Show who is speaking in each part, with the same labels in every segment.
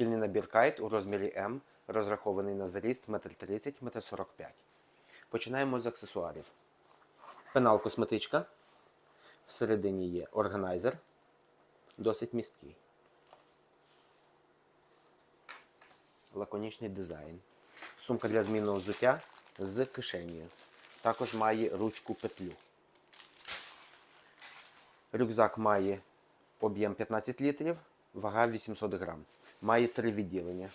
Speaker 1: Шкільний набір кайт у розмірі М, розрахований на заріст 1,30 м, 1,45 м. Починаємо з аксесуарів. Пенал косметичка. Всередині є органайзер, досить місткий. Лаконічний дизайн. Сумка для змінного взуття з кишенею. Також має ручку петлю. Рюкзак має об'єм 15 літрів, вага 800 грам. Має три відділення.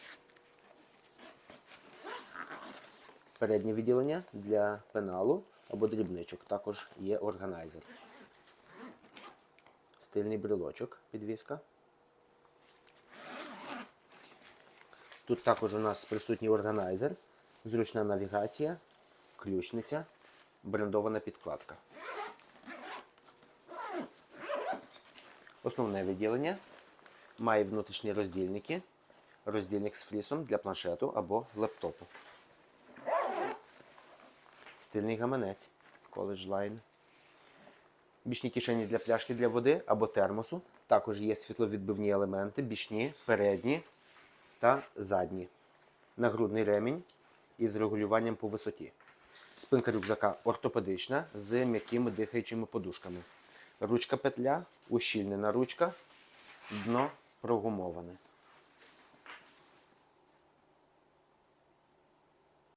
Speaker 1: Переднє відділення для пеналу або дрібничок. Також є органайзер. Стильний брелочок, підвіска. Тут також у нас присутній органайзер, зручна навігація, ключниця, брендована підкладка. Основне відділення має внутрішні роздільники, роздільник з флісом для планшету або лептопу. Стильний гаманець College Line. Бічні кишені для пляшки для води або термосу. Також є світловідбивні елементи, бічні, передні та задні. Нагрудний ремінь із регулюванням по висоті. Спинка рюкзака ортопедична з м'якими дихаючими подушками. Ручка петля, ущільнена ручка, дно прогумоване.